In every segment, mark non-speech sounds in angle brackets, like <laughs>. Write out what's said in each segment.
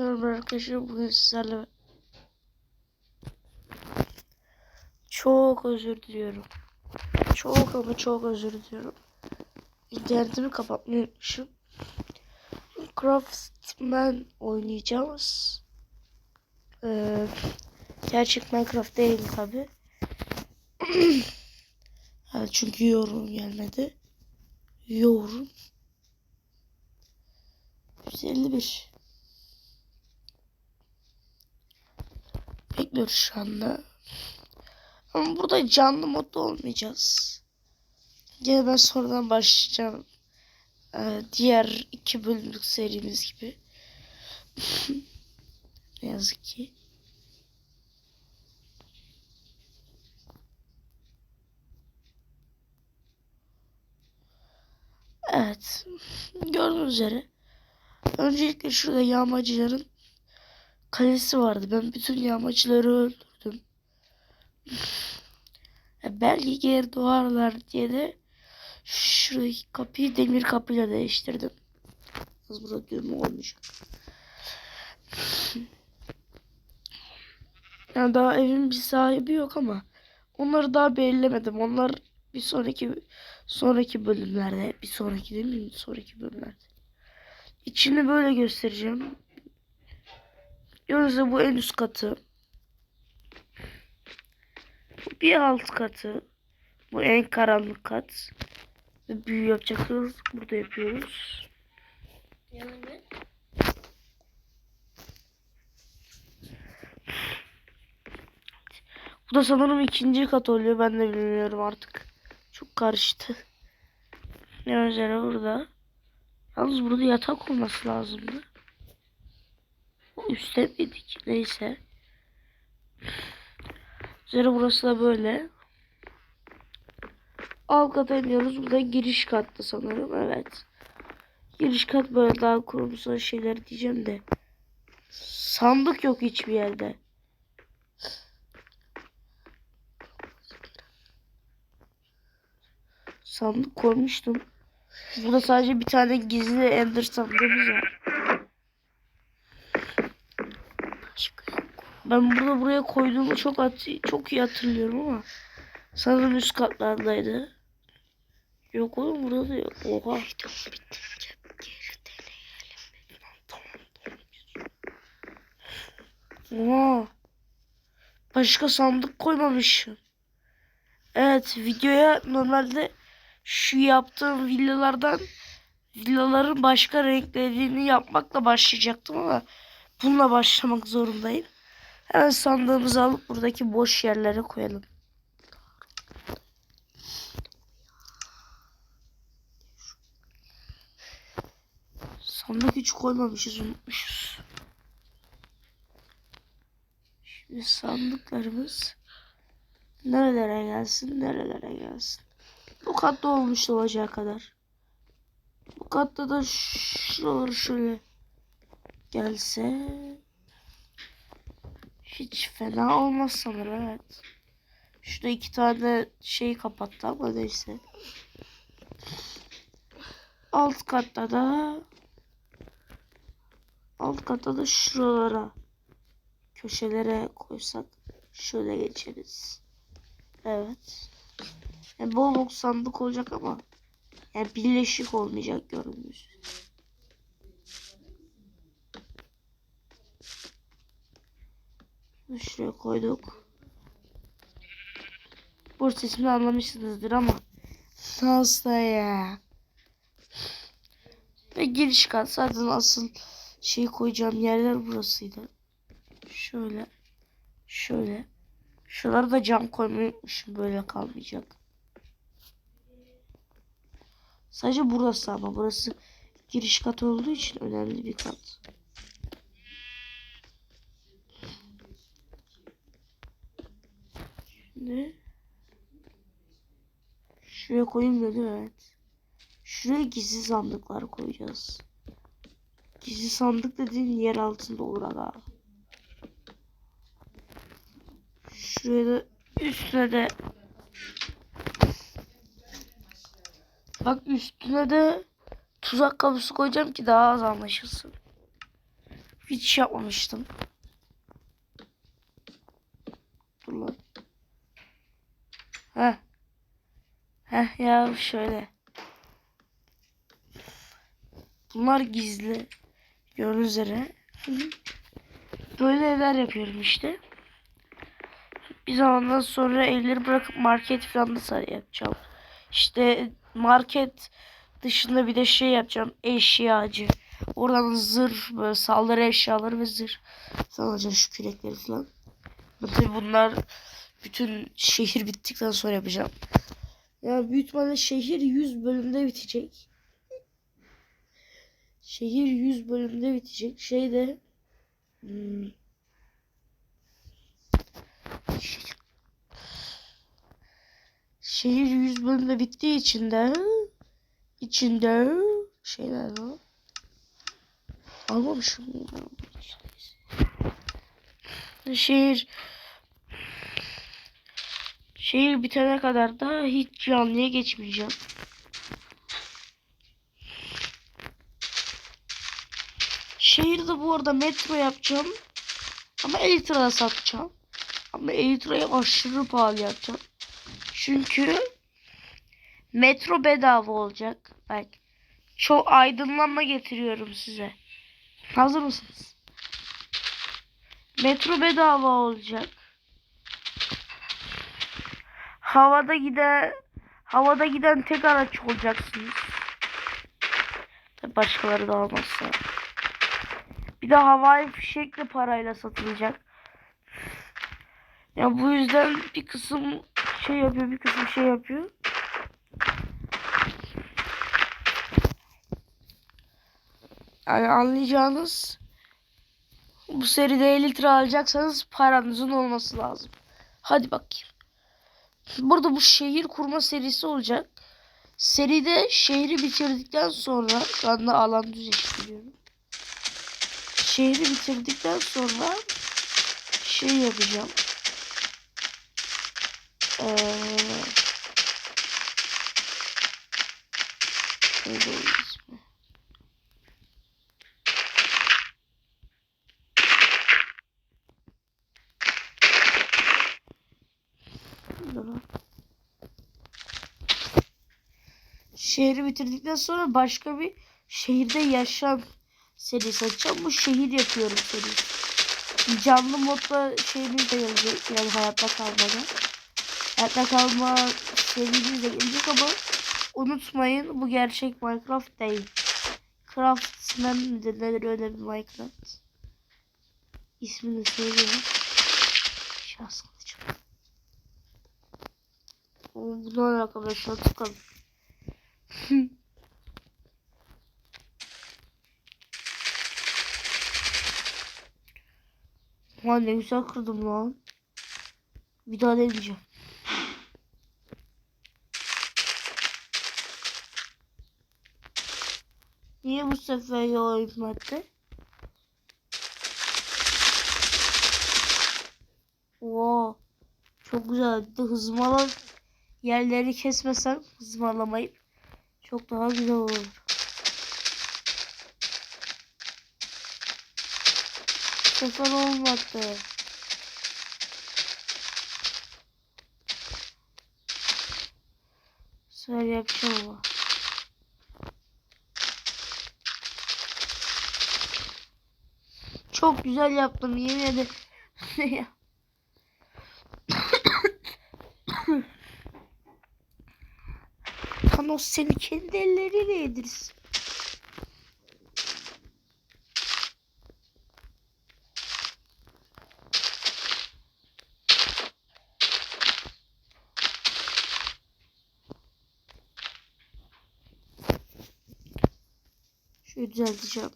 Merhaba arkadaşlar bugün sizlerle çok özür diliyorum. Çok ama çok özür diliyorum. İnternetimi kapatmayı unutmuşum. Craftman oynayacağız. Ee, gerçek Minecraft değil tabi. <clears throat> evet, çünkü yorum gelmedi. Yorum. 151. Bekliyoruz şu anda. Ama burada canlı modda olmayacağız. Yine ben sonradan başlayacağım. Ee, diğer iki bölümlük serimiz gibi. <laughs> ne yazık ki. Evet. Gördüğünüz üzere. Öncelikle şurada yağmacıların kalesi vardı. Ben bütün yağmacıları öldürdüm. Belki geri doğarlar diye de şuradaki kapıyı demir kapıyla değiştirdim. Az burada düğme olmuş. Yani daha evin bir sahibi yok ama onları daha belirlemedim. Onlar bir sonraki sonraki bölümlerde, bir sonraki değil mi? Bir sonraki bölümlerde. İçini böyle göstereceğim. Yalnız bu en üst katı. Bu bir alt katı. Bu en karanlık kat. Ve büyü yapacaklarız. Burada yapıyoruz. Yani Bu da sanırım ikinci kat oluyor. Ben de bilmiyorum artık. Çok karıştı. Ne üzere burada. Yalnız burada yatak olması lazımdı. Üstte? Neyse. Üzeri burası da böyle. Alt kata iniyoruz. Burada giriş kattı sanırım. Evet. Giriş kat böyle daha kurumsal şeyler diyeceğim de. Sandık yok hiçbir yerde. Sandık koymuştum. Burada sadece bir tane gizli ender sandığımız var. başka yok. Ben burada buraya koyduğumu çok çok iyi hatırlıyorum ama sanırım üst katlardaydı. Yok oğlum burada da yok. Oha. Video bitince geri deneyelim. Oha. Başka sandık koymamışım. Evet videoya normalde şu yaptığım villalardan villaların başka renklerini yapmakla başlayacaktım ama bununla başlamak zorundayım. Hemen sandığımızı alıp buradaki boş yerlere koyalım. Sandık hiç koymamışız unutmuşuz. Şimdi sandıklarımız nerelere gelsin nerelere gelsin. Bu katta olmuş olacağı kadar. Bu katta da şuraları şöyle gelse hiç fena olmaz sanırım evet. Şurada iki tane şey kapattı ama neyse. Alt katta da alt katta da şuralara köşelere koysak şöyle geçeriz. Evet. Yani bol bol sandık olacak ama yani birleşik olmayacak gördüğünüz. Şunu Şuraya koyduk. Bu sesimi anlamışsınızdır ama nasıl ya? Ve giriş kat zaten asıl şey koyacağım yerler burasıydı. Şöyle. Şöyle. Şuralara da cam koymayı unutmuşum. Böyle kalmayacak. Sadece burası ama burası giriş kat olduğu için önemli bir kat. Şimdi şuraya koyayım dedim evet. Şuraya gizli sandıklar koyacağız. Gizli sandık dediğin yer altında olur aga. Şuraya da üstüne de Bak üstüne de tuzak kapısı koyacağım ki daha az anlaşılsın. Hiç yapmamıştım. Dur lan. Heh. Heh ya şöyle. Bunlar gizli. Gördüğünüz üzere. Böyle evler yapıyorum işte. Bir zamandan sonra evleri bırakıp market falan da yapacağım. İşte market dışında bir de şey yapacağım. Eşyacı. Oradan zırh, böyle saldırı eşyaları ve zırh alacağım şu kürekleri falan. Tabii bunlar bütün şehir bittikten sonra yapacağım. Ya büyük ihtimalle şehir 100 bölümde bitecek. Şehir 100 bölümde bitecek. Şey de hmm, Şehir- Şehir 100 bölümde bittiği için de içinde şeyler var. Almamışım. Şehir şehir bitene kadar da hiç canlıya geçmeyeceğim. Şehirde bu arada metro yapacağım. Ama Elytra'da satacağım. Ama Elytra'yı aşırı pahalı yapacağım. Çünkü metro bedava olacak. Bak. Çok aydınlanma getiriyorum size. Hazır mısınız? Metro bedava olacak. Havada giden havada giden tek araç olacaksınız. Tabii başkaları da olmazsa. Bir de havai fişekle parayla satılacak. Ya bu yüzden bir kısım şey yapıyor, bir kısım şey yapıyor. Yani anlayacağınız bu seride 50 litre alacaksanız paranızın olması lazım. Hadi bakayım. Burada bu şehir kurma serisi olacak. Seride şehri bitirdikten sonra şu anda alan düz yaşıyorum. Şehri bitirdikten sonra şey yapacağım. Ee, neydi onun ismi? Dur lan. Şehri bitirdikten sonra başka bir şehirde yaşam serisi açacağım. Bu şehir yapıyorum serisi. Canlı modda şeyimiz de gelecek. Yani hayatta kalmada. Hayatta kalma serimiz de gelecek ama unutmayın bu gerçek Minecraft değil. Craftsman midir nedir öyle bir Minecraft. İsmini söylüyorum. Şahs kılıcım. Bu ne arkadaşlar tıkalım. <laughs> Lan ne güzel kırdım lan. Bir daha deneyeceğim. Niye bu sefer yol madde? Oo, çok güzel. Bir de hızmalar yerleri kesmesem hızmalamayıp çok daha güzel olur. Sefer olmadı. Sefer yapacağım ama. Çok güzel yaptım yemin ederim. <laughs> Thanos seni kendi elleriyle yedirsin. Şöyle düzelteceğim.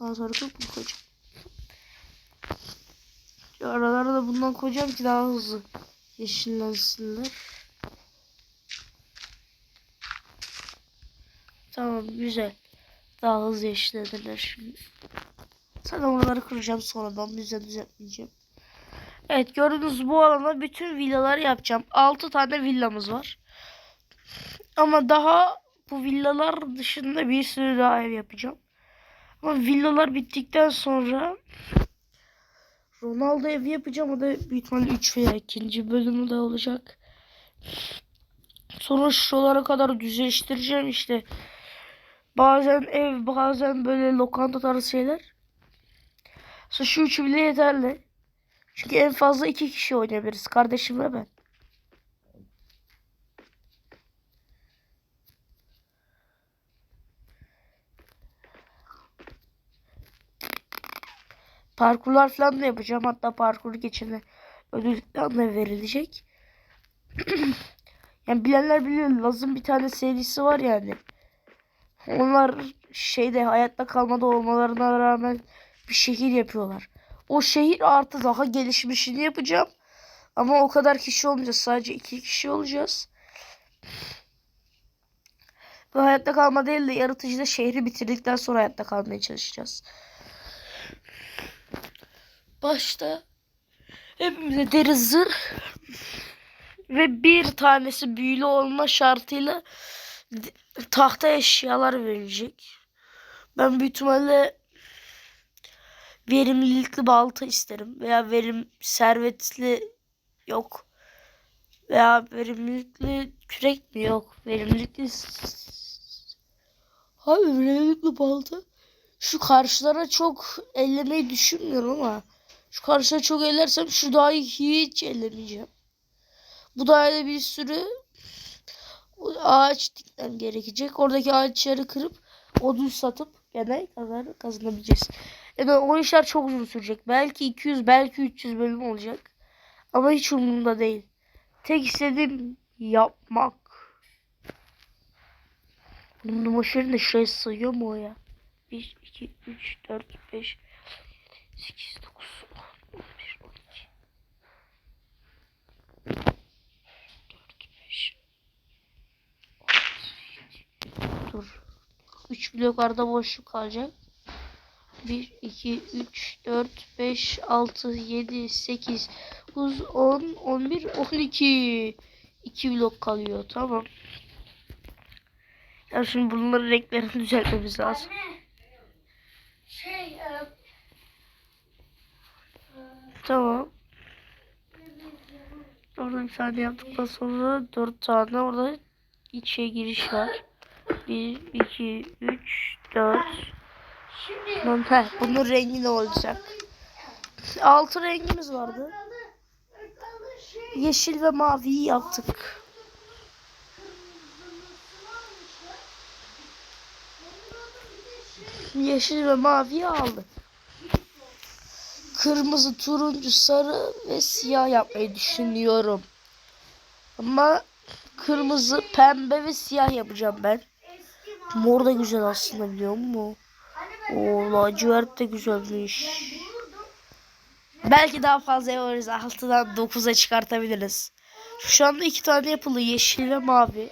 Daha sonra çok mu koyacağım? Aralara da bundan koyacağım ki daha hızlı yeşillensinler. Tamam güzel. Daha hızlı yeşillenirler şimdi. Zaten oraları kıracağım sonradan. Düzen düzeltmeyeceğim. Evet gördüğünüz bu alana bütün villalar yapacağım. 6 tane villamız var. Ama daha bu villalar dışında bir sürü daha ev yapacağım. Ama villalar bittikten sonra Ronaldo evi yapacağım. O da büyük ihtimalle 3 veya ikinci bölümü de olacak. Sonra şuralara kadar düzleştireceğim işte. Bazen ev, bazen böyle lokanta tarzı şeyler. Sonra şu üçü bile yeterli. Çünkü en fazla iki kişi oynayabiliriz. Kardeşim ve ben. Parkurlar falan da yapacağım. Hatta parkur geçene ödül falan da verilecek. <clears throat> yani bilenler biliyor. Laz'ın bir tane serisi var yani. Onlar şeyde hayatta kalmada olmalarına rağmen bir şehir yapıyorlar. O şehir artı daha gelişmişini yapacağım. Ama o kadar kişi olmayacağız. Sadece iki kişi olacağız. Bu hayatta kalma değil de yaratıcıda şehri bitirdikten sonra hayatta kalmaya çalışacağız. Başta hepimize deri zırh ve bir tanesi büyülü olma şartıyla tahta eşyalar verilecek. Ben büyük ihtimalle verimlilikli balta isterim veya verim servetli yok veya verimlilikli kürek mi yok verimlilikli abi verimlilikli balta şu karşılara çok ellemeyi düşünmüyorum ama şu karşılara çok ellersem şu dağı hiç ellemeyeceğim. Bu daire bir sürü ağaç dikmem gerekecek. Oradaki ağaçları kırıp odun satıp gene kazan kazanabileceğiz. Yani o işler çok uzun sürecek. Belki 200 belki 300 bölüm olacak. Ama hiç umurumda değil. Tek istediğim yapmak. Bunun numarasını da şuraya sığıyor mu o ya? 1, 2, 3, 4, 5, 8, 9, 10, 11, 12. 4, 5, 6, 7. Dur. 3 blok arada boşluk kalacak. 1, 2, 3, 4, 5, 6, 7, 8, 9, 10, 11, 12. 2 blok kalıyor. Tamam. Ya şimdi bunların renklerini <laughs> düzeltmemiz lazım. Anne. Şey, e, Tamam. Orada bir tane yaptıktan sonra dört tane orada içe giriş var. Bir, iki, üç, dört. şimdi Tamam, heh, bunun rengi ne olacak? Altı rengimiz vardı. Yeşil ve maviyi yaptık. Yeşil ve maviyi aldık. Kırmızı, turuncu, sarı ve siyah yapmayı düşünüyorum. Ama kırmızı, pembe ve siyah yapacağım ben. Mor da güzel aslında biliyor musun? O lacivert de güzelmiş. Belki daha fazla yaparız. 6'dan 9'a çıkartabiliriz. Şu anda iki tane yapılı. Yeşil ve mavi.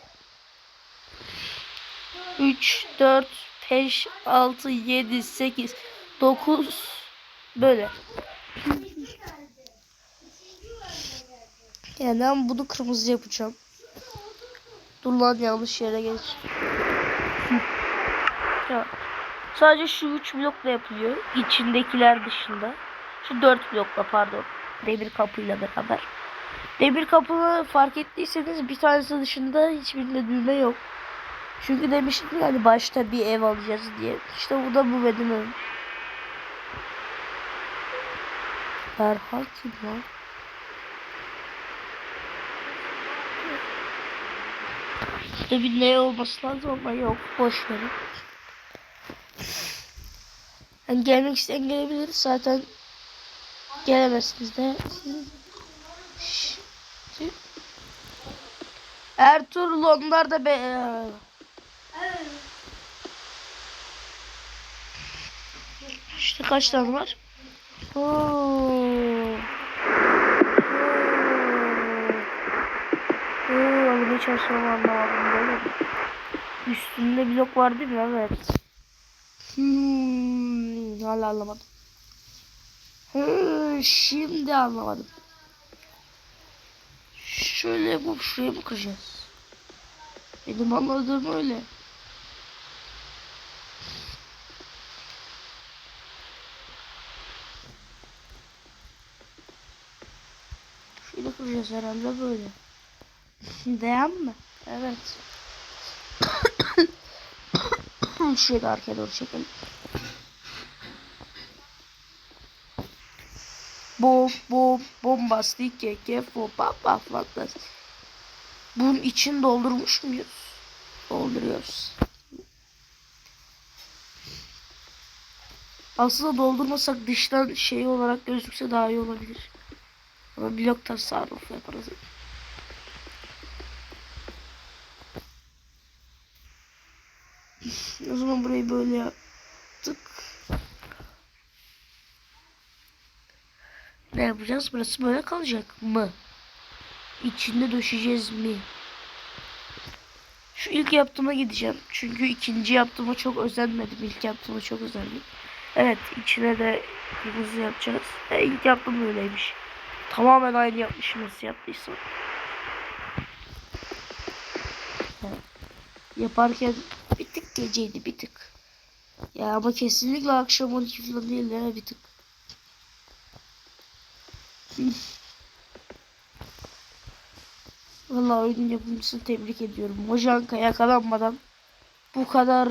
3, 4, 5, 6, 7, 8, 9 böyle. Yani ben bunu kırmızı yapacağım. Dur lan yanlış yere geç. Sadece şu üç blokla yapılıyor. İçindekiler dışında. Şu dört blokla pardon. Demir kapıyla beraber. Demir kapını fark ettiyseniz bir tanesi dışında hiçbirinde düğme yok. Çünkü demiştim yani başta bir ev alacağız diye. İşte bu da bu benim evim. Berha kim lan? İşte bir ne olması lazım ama yok. Boş verin. Yani gelmek isteyen gelebilir. Zaten gelemezsiniz de. Ertuğrul onlar da be... İşte kaç tane var? Oo. Oo. Oo, çalışıyorum anlamadım? Üstünde blok var değil mi? Evet. Hmm, Hala anlamadım. Hı, şimdi anlamadım. Şöyle bu şuraya mı kıracağız? Benim anladığım öyle. Şöyle kıracağız herhalde böyle. <laughs> Değen mi? Evet. <coughs> Şöyle arkaya doğru çekelim. Bom bom bombastik keke fopa pa fantastik. Bunun için doldurmuş muyuz? Dolduruyoruz. Aslında doldurmasak dıştan şey olarak gözükse daha iyi olabilir. Ama blok tasarrufu yaparız. O zaman burayı böyle yaptık. Ne yapacağız? Burası böyle kalacak mı? İçinde döşeceğiz mi? Şu ilk yaptığıma gideceğim. Çünkü ikinci yaptığıma çok özenmedim. İlk yaptığıma çok özendim. Evet içine de kırmızı yapacağız. E, ilk yaptığım öyleymiş. Tamamen aynı yapmışım nasıl yaptıysam. Yaparken bir tık geceydi bir tık. Ya ama kesinlikle akşam 12 falan değil ya bir tık. Vallahi oyunun yapımcısını tebrik ediyorum. Mojanka yakalanmadan bu kadar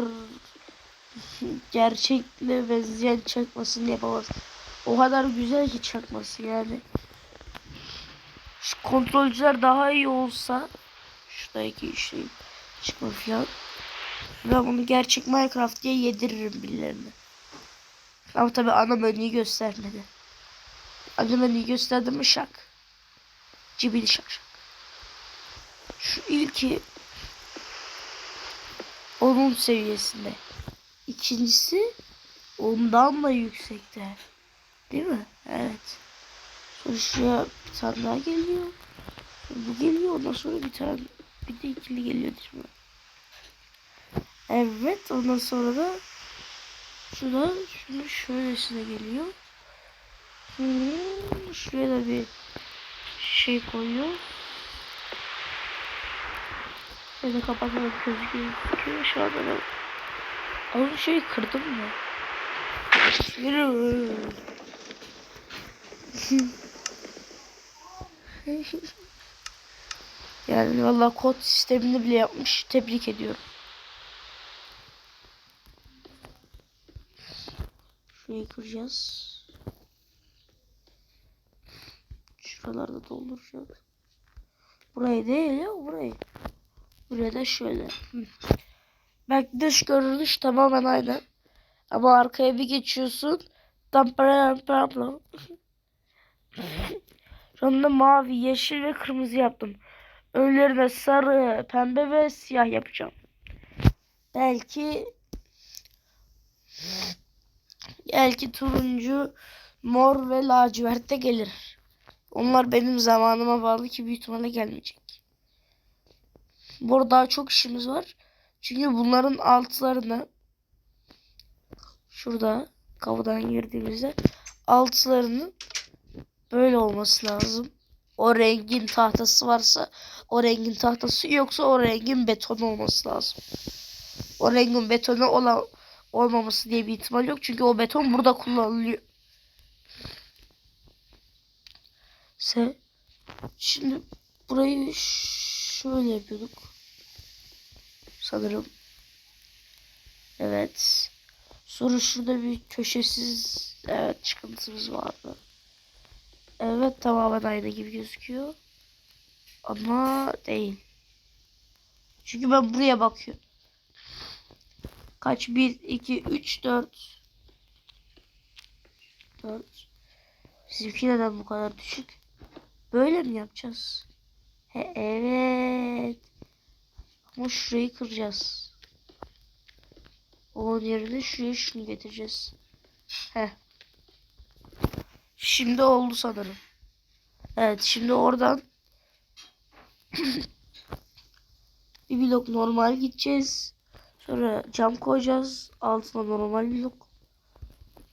gerçekle benzeyen çakmasını yapamaz. O kadar güzel ki çakması yani. Şu kontrolcüler daha iyi olsa şuradaki şey çıkma falan. Ben bunu gerçek Minecraft diye yediririm birilerine. Ama tabi ana menüyü göstermedi. Ana menüyü gösterdi mi şak. Cibili şak şak. Şu ilki onun seviyesinde. İkincisi ondan da yüksekte. Değil mi? Evet. Sonra şuraya bir tane daha geliyor. Bu geliyor ondan sonra bir tane bir de ikili geliyor değil mi? Evet ondan sonra da şurada şunu şöylesine geliyor. Hmm, şuraya da bir şey koyuyor. Şöyle kapatmak gözüküyor şu anda ben. Az şey kırdım mı? <laughs> Yani valla kod sistemini bile yapmış. Tebrik ediyorum. Şurayı kıracağız. Şuralarda dolduracağız. Burayı değil ya burayı. Buraya da şöyle. Hı. Belki dış görünüş tamamen aynı. Ama arkaya bir geçiyorsun. Tam pram pram. Sonunda <laughs> mavi, yeşil ve kırmızı yaptım. Önlerine sarı, pembe ve siyah yapacağım. Belki belki turuncu, mor ve lacivert de gelir. Onlar benim zamanıma bağlı ki büyük ihtimalle gelmeyecek. Burada daha çok işimiz var. Çünkü bunların altlarını şurada kapıdan girdiğimizde altlarının böyle olması lazım. O rengin tahtası varsa o rengin tahtası yoksa o rengin beton olması lazım. O rengin betonu olan olmaması diye bir ihtimal yok. Çünkü o beton burada kullanılıyor. Se şimdi burayı şöyle yapıyorduk. Sanırım. Evet. Sonra şurada bir köşesiz evet çıkıntımız vardı. Evet tamamen aynı gibi gözüküyor. Ama değil. Çünkü ben buraya bakıyorum. Kaç? 1, 2, 3, 4. 4. Bizimki neden bu kadar düşük? Böyle mi yapacağız? He, evet. Ama şurayı kıracağız. Onun yerine şuraya şunu getireceğiz. Heh. Şimdi oldu sanırım. Evet şimdi oradan <clears throat> bir blok normal gideceğiz. Sonra cam koyacağız. Altına normal blok.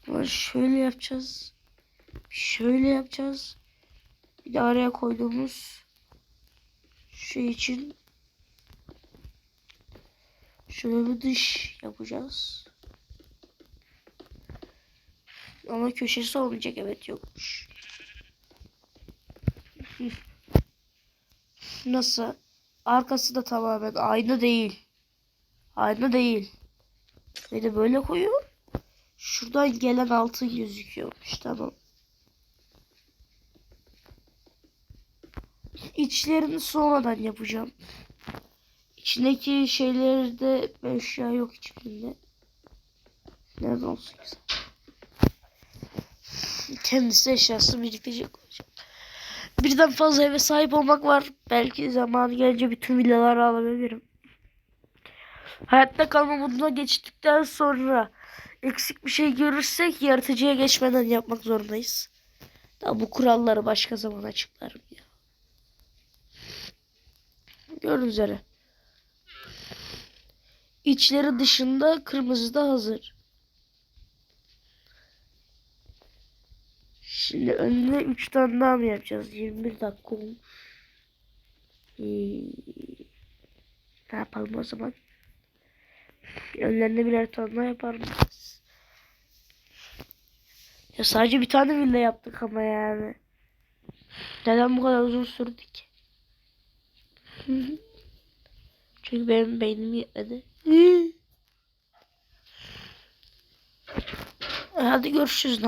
Sonra şöyle yapacağız. Şöyle yapacağız. Bir de araya koyduğumuz şey için şöyle bir dış yapacağız. Ama köşesi olmayacak evet yokmuş. <laughs> Nasıl? Arkası da tamamen aynı değil. Aynı değil. Ve de böyle koyuyor. Şuradan gelen altın gözüküyormuş. Tamam. İçlerini sonradan yapacağım. İçindeki şeylerde eşya yok hiçbirinde. Nerede olsun güzel. Kendisi eşyası biriktirecek olacak. Birden fazla eve sahip olmak var. Belki zamanı gelince bütün villaları alabilirim. Hayatta kalma moduna geçtikten sonra eksik bir şey görürsek yaratıcıya geçmeden yapmak zorundayız. Daha bu kuralları başka zaman açıklarım. Gördüğünüz üzere. İçleri dışında kırmızı da hazır. Şimdi önüne 3 tane daha mı yapacağız? 21 dakika olmuş. Ee, ne yapalım o zaman? Önlerine birer tane daha yaparım. Ya sadece bir tane villa yaptık ama yani. Neden bu kadar uzun sürdü ki? Çünkü benim beynim yetmedi. Hadi görüşürüz.